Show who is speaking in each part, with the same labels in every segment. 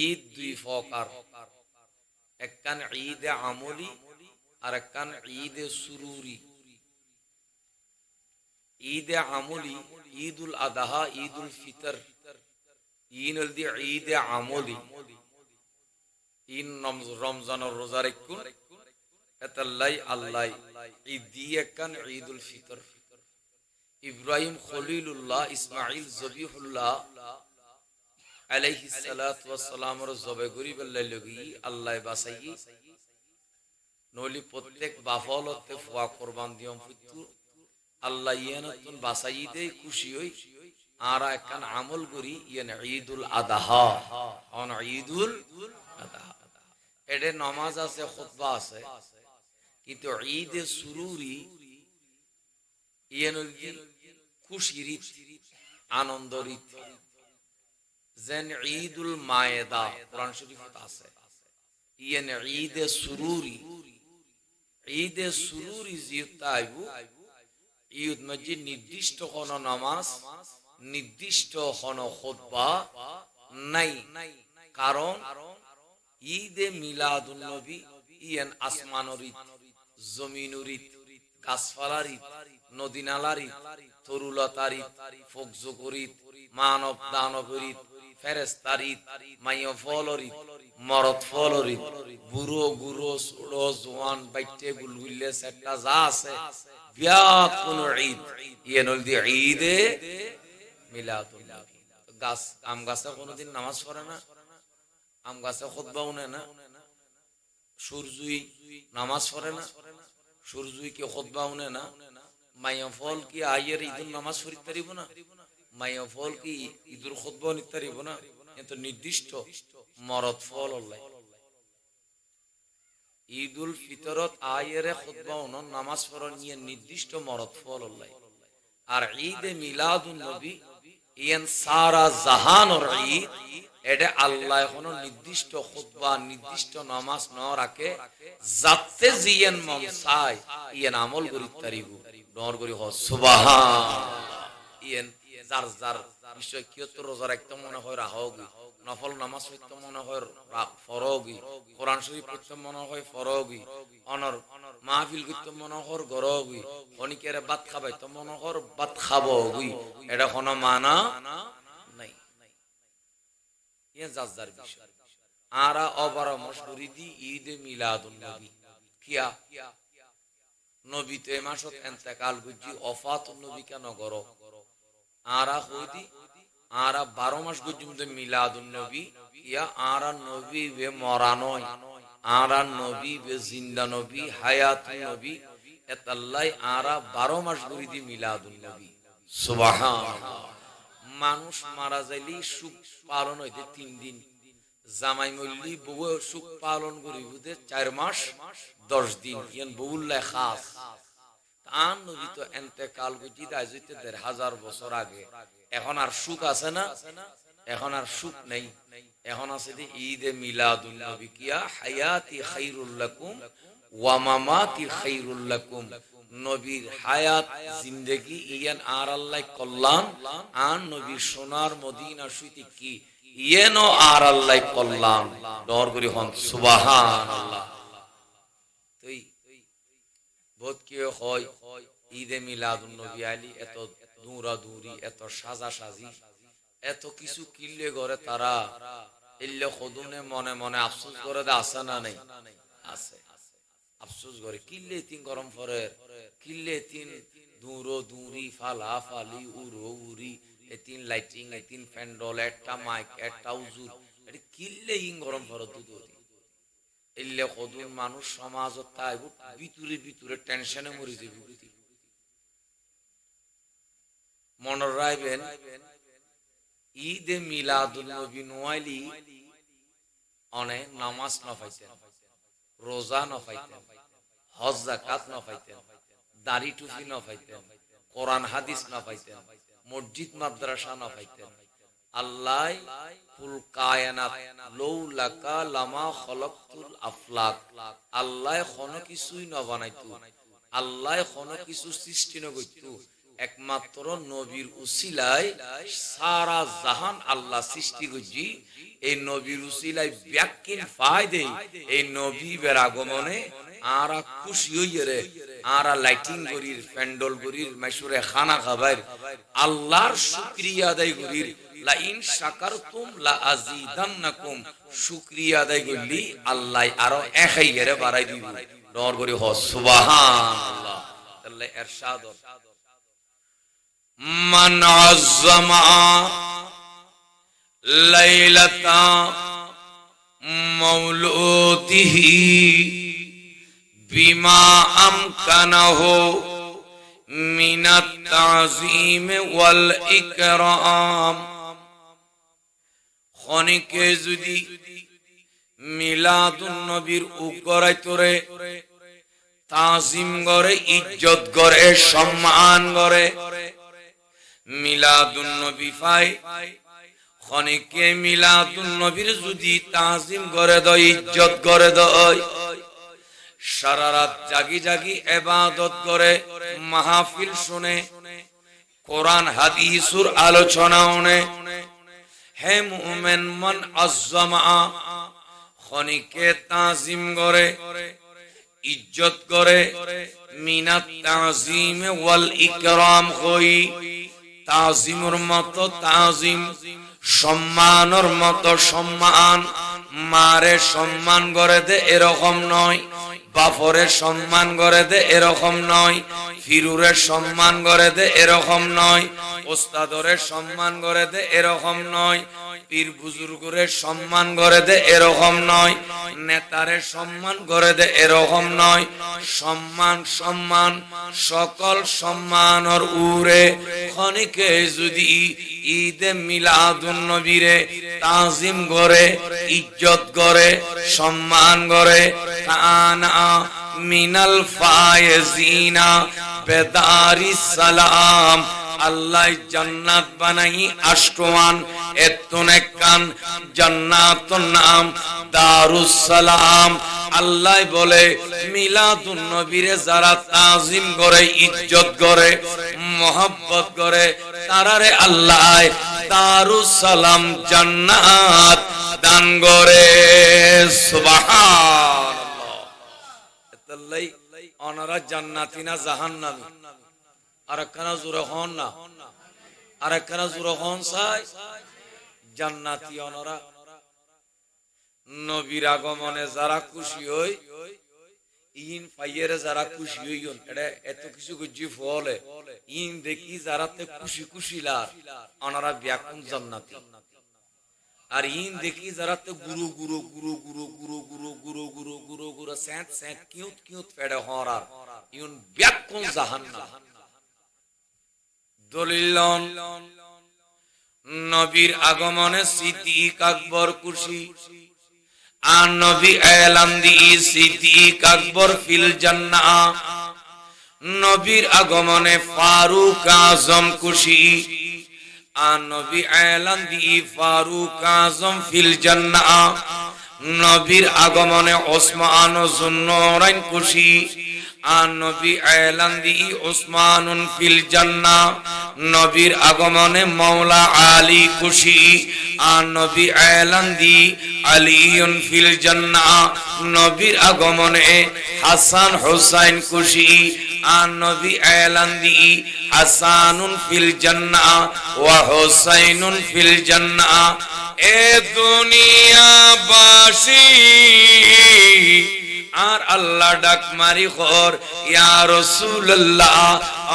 Speaker 1: ঈদ দুই প্রকার। একখান ঈদে আমলি আর একখান ঈদে সুরুরি। ঈদে আমলি, ঈদুল আদাহা, ঈদুল ফিতর। ইন দি ঈদে আমলি। ইন রমজানের রোজা রেখুন। এতাল্লাই আল্লাহ, ঈদ দিয়ে একখান ঈদুল ফিতর। ইব্রাহিম খলিলুল্লাহ ইসমাইল জবিহুল্লাহ আলাইহি সালাতু জবে গরিব আল্লাহ লগি আল্লাহ নলি প্রত্যেক বাফলতে ফুয়া কুরবান ফুতু আল্লাহ ইয়ানতুন বাসাই দে খুশি হই। আর একখান আমল ঈদুল আদাহা। অন ঈদুল আদাহা। এডে নামাজ আছে, খুতবা আছে। কিন্তু ঈদে সুরুরি ইয়ান খুশির আনন্দ রীত যেন ঈদুল মায়েদা, কোরআন আছে। ঈদে সুরুরি ঈদে সুরুরি ঈদ মসজিদ নির্দিষ্ট কোন নামাজ, নির্দিষ্ট কোন খুতবা নাই। কারণ ঈদে মিলাদুন নবী ঈদ, জমিনুর ঈদ, গাছপালার মানব ফেরেস্তার ঈদ মাইয় ফলর ঈদ মরদ বুড়ো সুড়ো, জোয়ান, বাইটে গুলগুল্লে সেটটা যা আছে, বিয়াত কোন ঈদ। ইয়ে ঈদে গাছ, আম গাছে কোনোদিন নামাজ পড়ে না, আম গাছে খুতবা উনে না, সূর্যই নামাজ পড়ে না, সূর্যই কি খুতবা উনে না মাইয়া ফল কি আইয়ের ঈদুল নামাজ পড়িতে পারিব না? মাইয়া ফল কি ঈদুল খুতবা নিতে না? কিন্তু নির্দিষ্ট মরদ ফল আল্লাহ। ঈদুল ফিতরত আয়ের খুতবা উন নামাজ পড়ন নিয়ে নির্দিষ্ট মরদ ফল আল্লাহ। আর ঈদে মিলাদুন নবী, ইয়ান সারা জাহানর ঈদ এটা আল্লাহ কোনো নির্দিষ্ট খুতবা, নির্দিষ্ট নামাজ ন রাখে যাতে জিয়েন মন চাই ইয়েন আমল করি তারিব ডর করি হ সুবাহান। ইয়েন যার যার বিষয় কিয়ত রোজা রাখতে মনে হয় রাহগি নফল নামাজ পড়তে মনে হয় ফরগি কোরআন শরীফ পড়তে মনে হয় ফরগি অনর মাহফিল করতে মনে হয় গরগি খনিকের ভাত খাবাই তো মনে হয় ভাত খাবগি। এটা কোনো মানা নাই। ইয়ে যার যার বিষয়। আরা অপরামর্শ করি দি ঈদ মিলাদুন নবী। কিয়া? নবী তো এ মাসত এন্তেকাল গুজি অফাত নবী কেন গর আরা হইদি আরা বারো মাস গুজিম তো নবী। ইয়া আরা নবী বে মরা নয় আরা নবী বে জিন্দা নবী, হায়াত নবী। এতাল্লাই আরা বারো মাস নবী। সুবহানাল্লাহ। মানুষ মারা যাইলি সুখ পালন হইতে তিন দিন। জামাই মল্লি বউ সুখ পালন করি চার মাস, দশ দিন। ইয়ান বউল্লাহ খাস। তান নবী তো এন্তেকাল গুজি দায় হইতে দেড় হাজার বছর আগে। এখন আর সুখ আছে না? এখন আর সুখ নেই। এখন আছে যে ঈদে মিলাদুন নবী কিয়া হায়াতি খাইরুল লাকুম ওয়া মামাতি খাইরুল লাকুম। নবীর হায়াত জিন্দেগি ইয়ান আর আল্লাহ কল্যাণ আর নবীর সোনার মদিনা সুইতে কি? ইয়েন আর আল্লাহ কল্যাণ। ডর করি হন সুবাহান আল্লাহ তুই কি হয়? ঈদে মিলাদুন নবী আলী এত দূরা দূরি এত সাজা সাজি এত কিছু তারা খদুনে মনে মনে আফসোস করে না নেই? আছে। আফসোস করে। কিল্লে তিন গরম ফরের কিল্লে তিন দূরো দূরি ফালা ফালি উড়ো উড়ি এতিন লাইটিং এতিন ফ্যান্ডল একটা মাইক একটা উজুর। এটি কিল্লে ইং গরম ফর দুধ ইল্লে কদুন মানুষ সমাজত তাই ভিতরে ভিতরে টেনশনে মরি যাবি মনের রাইবেন, ঈদে মিলাদুল নবী নোয়াইলি অনেক নামাজ নফাইতেন, রোজা নফাইতেন, হজ জাকাত নফাইতেন, দাড়ি টুপি নফাইতেন, কোরআন হাদিস নফাইতেন, মসজিদ, মাদ্রাসা নফাইতেন। আল্লাহ ফুল কায়নাত একমাত্র নবীর উসিলায় সারা জাহান আল্লাহ সৃষ্টি করছি এই নবীর উসিলায় ব্যাকিন নবীর আগমনে আরা খুশি হইয়ে আরা লাইটিং করির, প্যান্ডল করির, মাইসুরে খানা খাবার আল্লাহর শুক্রিয়া আদায় করির। লা ইন শাকারতুম লা আযীদান্নাকুম শুকরিয়া আদায় করলি আল্লাহ আরও একাই এরে বাড়াই দিব। ডর করি হ সুবহানাল্লাহ। তাহলে মান লাইলাতা বিমা মিনাত ওয়াল ইকরাম। খনিকে যদি মিলাদুন নবীর উকরাই তোরে, তাজিম করে ইজ্জত করে সম্মান করে মিলাদুন নবী পাই খনিকে মিলাদুন নবীর যদি তাজিম করে দয়, ইজ্জত করে দয়, সারা রাত জাগি জাগি এবাদত করে, মাহফিল শুনে, কোরআন, হাদিসুর আলোচনা শুনে হে মুমেন, মন আজ্জামা, খনিকে তাজিম করে, ইজ্জত করে, মিনাত তাজিম ওয়াল ইকরাম হই, তাজিমর মতো তাজিম, সম্মানর মতো সম্মান, মারে সম্মান করে দে, এরকম নয়। বাপরে সম্মান করে দে, এরকম নয়। ফিরুরের সম্মান করে দে, এরকম নয়। ওস্তাদরের সম্মান করে দে, এরকম নয়। পীর বুজুর্গের সম্মান করে দে, এরকম নয়। নেতারের সম্মান করে দে, এরকম নয়। সম্মান সম্মান, সকল সম্মানর উরে। খনিকে যদি ঈদে মিলাদুন নবীরে তাজিম করে, ইজ্জত করে, সম্মান করে, কানা মিনাল ফায়েজিনা বেদারি সালাম আল্লাহ জান্নাত বানাই আষ্টমান এতনেকান জান্নাত নাম দারুস সালাম আল্লাহ বলে মিলাদুন নবীরে যারা তাজিম করে, ইজ্জত করে করে, তারারে আল্লাহ সালাম জান্নাত দান করে। সুবহানাল্লাহ। এতাল্লাই, অনারা জান্নাতি না জাহান্নামী? আর জোরে হন না আর জোরে হন চাই জান্নাতি অনরা নবীর আগমনে যারা খুশি হই ইন পাইয়েরে যারা খুশি হইন এটা এত কিছু গুজি ফলে ইন দেখি যারা তে খুশি খুশি লার অনারা ব্যাকুন জান্নাতি আর ইন দেখি যারা তে গুরু গুরু গুরু গুরু গুরু গুরু গুরু গুরু গুরু গুরু স্যাঁত স্যাঁত কিউত কিউত ফেড়ে হরার ইউন ব্যাকুন জাহান্নাম দলিল নবীর আগমনে স্মৃতি আকবর কুশি আর নবী এলাম দিয়ে স্মৃতি আকবর ফিল জান্না নবীর আগমনে ফারুক আজম কুশি আর নবী এলাম দিয়ে ফারুক আজম ফিল জান্না নবীর আগমনে ওসমান জুন্নরাইন কুশি আর নবী এলাম দিয়ে ওসমান ফিল জান্না নবীর আগমনে মাওলা আলী খুশি, আর নবী এলান দি আলিউন ফিল জান্নাহ। নবীর আগমনে হাসান হুসাইন খুশি, আর নবী এলান দি হাসানুন ফিল জান্নাহ ওয়া হুসাইনুন ফিল জান্নাহ। এ দুনিয়া বাসী আর আল্লাহ ডাক মারি খর, ইয়া রাসূলুল্লাহ,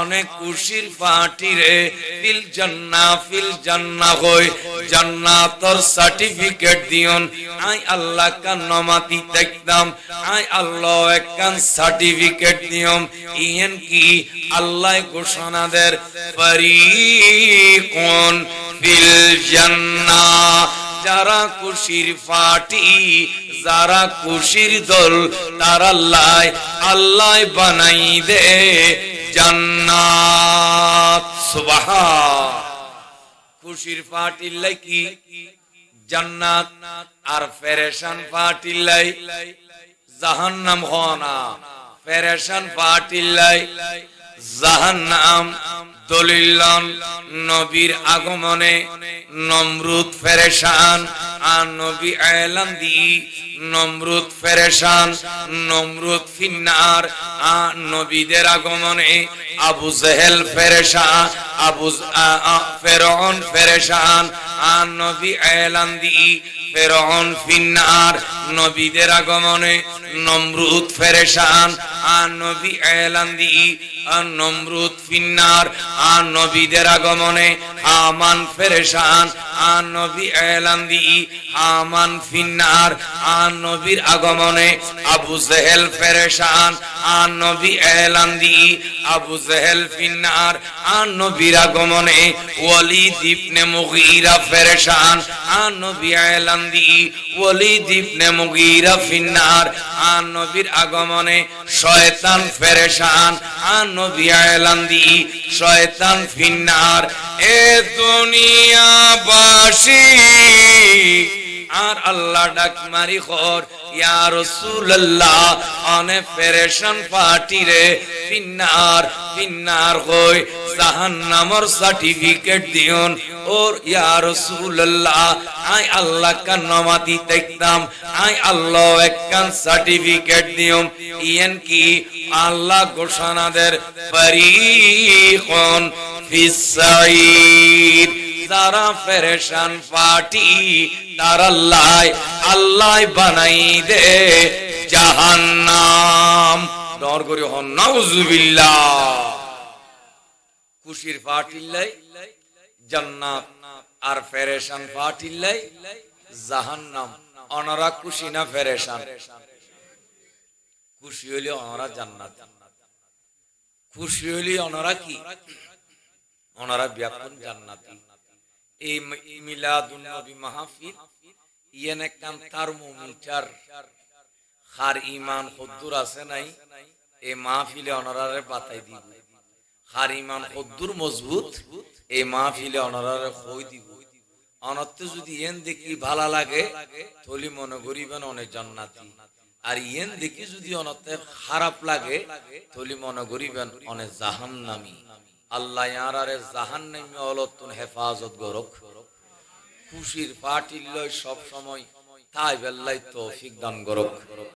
Speaker 1: অনেক খুশির পার্টি রে, ফিল জান্নাহ ফিল জান্নাহ কই জান্নাতর সার্টিফিকেট দিয়ন। আই আল্লাহ কান নমাতি দেখতাম, আই আল্লাহ একখান সার্টিফিকেট দিয়ম। ইয়েন কি আল্লাহ ঘোষণা দের ফরিকুন ফিল জান্নাহ। যারা খুশির পার্টি, যারা খুশির দল, তার আল্লাহ আল্লাহ বানাই দে খুশির পার্টি কি? জান্নাত। আর ফেরেশান পার্টি লাই জাহান্নাম হনা ফেরেশান পার্টি লাই জাহান্নাম। দলিলন নবীর আগমনে নমরুদ ফেরেশান, আর নবী এলান দি নমরুদ ফেরেশান, নমরুদ ফিন্নার, আর নবীদের আগমনে আবু জেহেল ফেরেশান, আবু ফেরন ফেরেশান, আর নবী এলান দি ফেরন ফিন্নার, নবীদের আগমনে নমরুদ ফেরেশান, আর নবী এলান দি আর ফিন্নার, আর নবীদের আগমনে হামান ফেরেশান, আর নবী এলান দি হামান ফিন্নার, আর নবীর আগমনে আবু জেহেল ফেরেশান, আর নবী এলান দি আবু জেহেল ফিন্নার, আর নবীর আগমনে ওয়ালিদ ইবনে মুগীরা ফেরেশান, আর নবী এলান দি ওয়ালিদ ইবনে মুগীরা ফিন্নার। আর নবীর আগমনে শয়তান ফেরেশান, আর নবী এলান দি শয়তান ফিন্নার। এ দুনিয়াবাসী, আর আল্লাহ ডাক মারি খর, ইয়া রাসূলুল্লাহ, অনে ফেরেশন পার্টি রে, ফিন্নার ফিন্নার কই জাহান্নামর certificate দিউন or yeah Rasulullah I আল্লাহ কান নমাতি দেখতাম আই আল্লাহ একখান সার্টিফিকেট দিউম ইয়েন কি? আল্লাহ ঘোষণাদের ফরিকন ফিসাইর যারা ফেরেশান পার্টি, তার আল্লাহ আল্লাহ বানাই দে জাহান্নাম। ডর করি হন, নাউজুবিল্লাহ। খুশির পার্টিল্লাই জান্নাত আর ফেরেশান পার্টিল্লাই জাহান্নাম। অনরা খুশি না ফেরেশান? খুশি হইলে অনরা জান্নাত। খুশি হইলে অনরা কি? ওনারা ব্যাপন জান্নাতি। এই মিলাদুন নবী মাহফিল, ইয়েন একখান ইমান খদ্দুর আছে নাই? এই মাহফিলে অনারারে খার ইমান মজবুত এই মাহফিলে অনারারে কই দিব। যদি ইয়েন দেখি ভালো লাগে, থলি মনে করিবেন অনেক জান্নাতি। আর ইয়েন দেখি যদি অনত্তে খারাপ লাগে, থলি মনে করিবেন অনেক জাহান্নামী। আল্লাহ ইয়ারারে জাহান নামে অলতুন হেফাজত গরক খুশির পাটিল্লয় সব সময় তাই বেল্লাই গরক